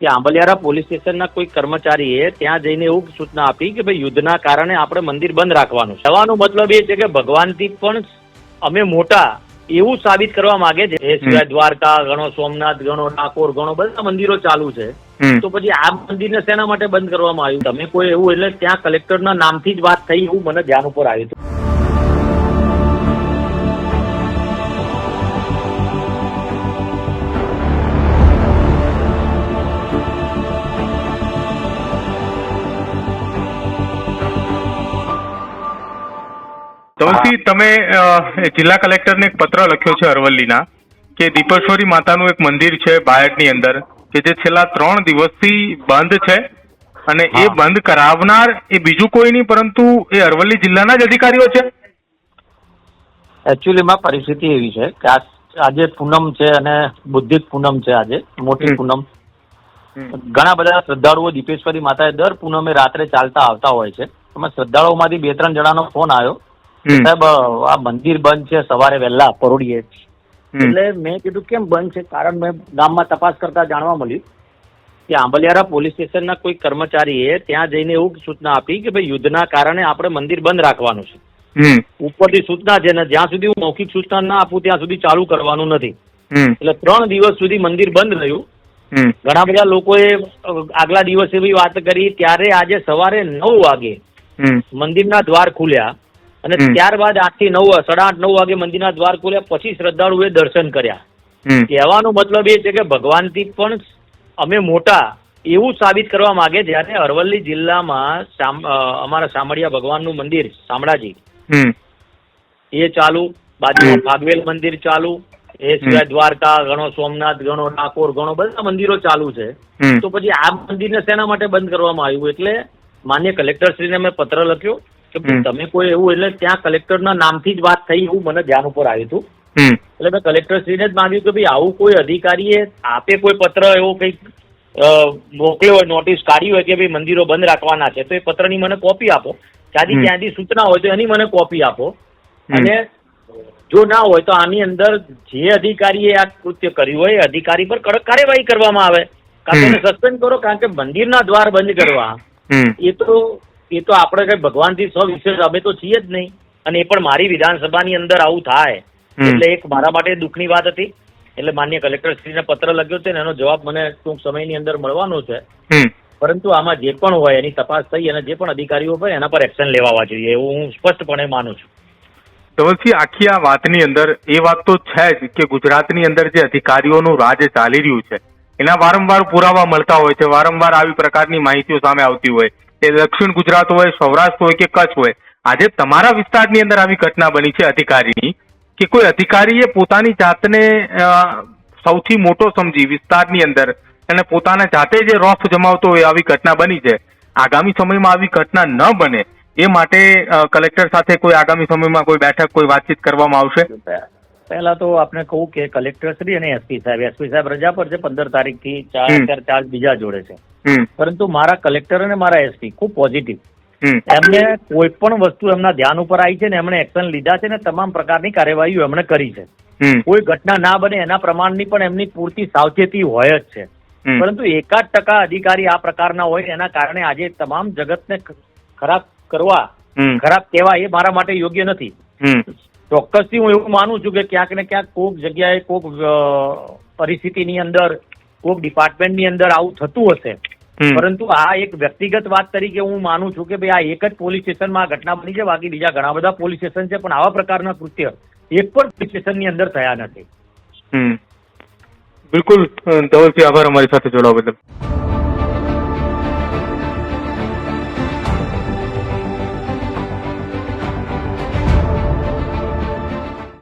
કે આંબલિયારા પોલીસ સ્ટેશનના કોઈ કર્મચારીએ ત્યાં જઈને એવું સૂચના આપી કે ભાઈ યુદ્ધના કારણે આપણે મંદિર બંધ રાખવાનું કહેવાનો મતલબ એ છે કે ભગવાનથી પણ અમે મોટા એવું સાબિત કરવા માંગે છે. એ સિવાય દ્વારકા ગણો સોમનાથ ગણો ડાકોર ગણો બધા મંદિરો ચાલુ છે. તો પછી આ મંદિરને શેના માટે બંધ કરવામાં આવ્યું? તમે કોઈ એવું એટલે ત્યાં કલેક્ટરના નામથી જ વાત થઈ એવું મને ધ્યાન ઉપર આવ્યું હતું. ધવલસિંહ તમે જિલ્લા જિલ્લા કલેક્ટરને એક પત્ર લખ્યો છે અરવલ્લીના કે દીપેશ્વરી માતાનું એક મંદિર છે બાયડની અંદર કે જે છેલ્લા ત્રણ દિવસથી બંધ છે અને એ બંધ કરાવનાર એ બીજું કોઈ નહીં પરંતુ એ અરવલ્લી જિલ્લાના જ અધિકારીઓ છે. એકચ્યુઅલીમાં પરિસ્થિતિ એવી છે કે આજે પૂનમ છે અને બુદ્ધિક પૂનમ છે આજે મોટી પૂનમ. ઘણા બધા શ્રદ્ધાળુઓ દીપેશ્વરી માતાએ દર પૂનમે રાત્રે ચાલતા આવતા હોય છે. એમાં શ્રદ્ધાળુઓમાંથી બે ત્રણ જણાનો ફોન આવ્યો. સાહેબ આ મંદિર બંધ છે સવારે વહેલા પરોડીએ. એટલે મેં કીધું કેમ બંધ છે? કારણ મેં ગામમાં તપાસ કરતા જાણવા મળ્યું કે આંબલિયારા પોલીસ સ્ટેશનના કોઈ કર્મચારીએ ત્યાં જઈને એવું સૂચના આપી કે ભાઈ યુદ્ધના કારણે આપણે મંદિર બંધ રાખવાનું છે. ઉપરથી સૂચના છે ને જ્યાં સુધી હું મૌખિક સૂચના ના આપું ત્યાં સુધી ચાલુ કરવાનું નથી. એટલે ત્રણ દિવસ સુધી મંદિર બંધ રહ્યું. ઘણા બધા લોકોએ આગલા દિવસે બી વાત કરી ત્યારે આજે સવારે નવ વાગે મંદિરના દ્વાર ખુલ્યા. અને ત્યારબાદ આઠથી નવ સાડા આઠ નવ વાગે મંદિરના દ્વાર ખોલ્યા પછી શ્રદ્ધાળુએ દર્શન કર્યા. કહેવાનો મતલબ એ છે કે ભગવાનથી પણ અમે મોટા એવું સાબિત કરવા માંગે જ્યારે અરવલ્લી જિલ્લામાં અમારા શામળિયા ભગવાનનું મંદિર શામળાજી. એ ચાલુ બાજુમાં ભાગવેલ ફાગવેલ મંદિર ચાલુ એ સિવાય દ્વારકા ગણો સોમનાથ ગણો ડાકોર ગણો બધા મંદિરો ચાલુ છે. તો પછી આ મંદિરને શેના માટે બંધ કરવામાં આવ્યું? એટલે માન્ય કલેક્ટરશ્રીને મેં પત્ર લખ્યો કે તમે કોઈ એવું એટલે ત્યાં કલેક્ટરના નામથી જ વાત થઈ એવું મને ધ્યાન ઉપર આવ્યું હતું. એટલે મેં કલેક્ટરશ્રીને જ માંગ્યું કે ભાઈ આવું કોઈ અધિકારીએ આપે કોઈ પત્ર એવો કંઈક મોકલ્યો હોય નોટિસ કાઢી હોય કે ભાઈ મંદિરો બંધ રાખવાના છે તો એ પત્રની મને કોપી આપો. ત્યાંથી. ક્યાંથી સૂચના હોય તો એની મને કોપી આપો. અને જો ના હોય તો આની અંદર જે અધિકારીએ આ કૃત્ય કર્યું હોય એ અધિકારી પર કડક કાર્યવાહી કરવામાં આવે. કાં તો સસ્પેન્ડ કરો કારણ કે મંદિરના દ્વાર બંધ કરવા. એ તો એ તો આપણે કઈ ભગવાનથી સો વિશેષ અમે તો છીએ જ નહીં. અને એ પણ મારી વિધાનસભાની અંદર આવું થાય. એટલે એક મારા માટે દુઃખની વાત હતી. એટલે માન્ય કલેક્ટરશ્રીને પત્ર લખ્યો છે ને એનો જવાબ મને ટૂંક સમયની અંદર મળવાનો છે. પરંતુ આમાં જે પણ હોય એની તપાસ થઈ અને જે પણ અધિકારીઓ હોય એના પર એક્શન લેવાવા જોઈએ એવું હું સ્પષ્ટપણે માનું છું. ધવલસિંહ આખી આ વાતની અંદર એ વાત તો છે જ કે ગુજરાતની અંદર જે અધિકારીઓનું રાજ ચાલી રહ્યું છે એના વારંવાર પુરાવા મળતા હોય છે વારંવાર આવી પ્રકારની માહિતીઓ સામે આવતી હોય. એ દક્ષિણ ગુજરાત હોય, સૌરાષ્ટ્ર હોય કે કચ્છ હોય, આજે તમારા વિસ્તારની અંદર આવી ઘટના બની છે અધિકારીની, કે કોઈ અધિકારીએ પોતાની જાતને સૌથી મોટો સમજી વિસ્તારની અંદર અને પોતાના જાતે જે રોફ જમાવતો હોય આવી ઘટના બની છે. આગામી સમયમાં આવી ઘટના ન બને, એ માટે કલેક્ટર સાથે કોઈ આગામી સમયમાં કોઈ બેઠક, કોઈ વાતચીત કરવામાં આવશે? પહેલા તો આપણે કહું કે કલેક્ટર શ્રી અને એસપી સાહેબ. એસપી સાહેબ રજા પર છે પંદર તારીખથી ચાર હમ. અત્યારે ચાર્જ બીજા જોડે છે. પરંતુ મારા કલેક્ટર અને મારા એસપી ખૂબ પોઝિટિવ એમને કોઈ પણ વસ્તુ એમના ધ્યાન ઉપર આવી છે ને એમણે એક્શન લીધા છે ને તમામ પ્રકારની કાર્યવાહીઓ એમણે કરી છે. કોઈ ઘટના ના બને એના પ્રમાણની પણ એમની પૂરતી સાવચેતી હોય જ છે. પરંતુ એકાદ ટકા અધિકારી આ પ્રકારના હોય એના કારણે આજે તમામ જગતને ખરાબ કરવા ખરાબ કહેવા એ મારા માટે યોગ્ય નથી. ચોક્કસથી હું એવું માનું છું કે ક્યાંક ને ક્યાંક કોઈક જગ્યાએ કોઈક પરિસ્થિતિની અંદર કોઈક ડિપાર્ટમેન્ટની અંદર આવું થતું હશે. પરંતુ આ એક વ્યક્તિગત વાત તરીકે હું માનું છું કે ભાઈ આ એક જ પોલીસ સ્ટેશનમાં આ ઘટના બની છે બાકી બીજા ઘણા બધા પોલીસ સ્ટેશન છે પણ આવા પ્રકારના કૃત્ય એક પણ પોલીસ સ્ટેશનની અંદર થયા નથી. બિલકુલ અ, આભાર અમારી સાથે જોડાવા બદલ.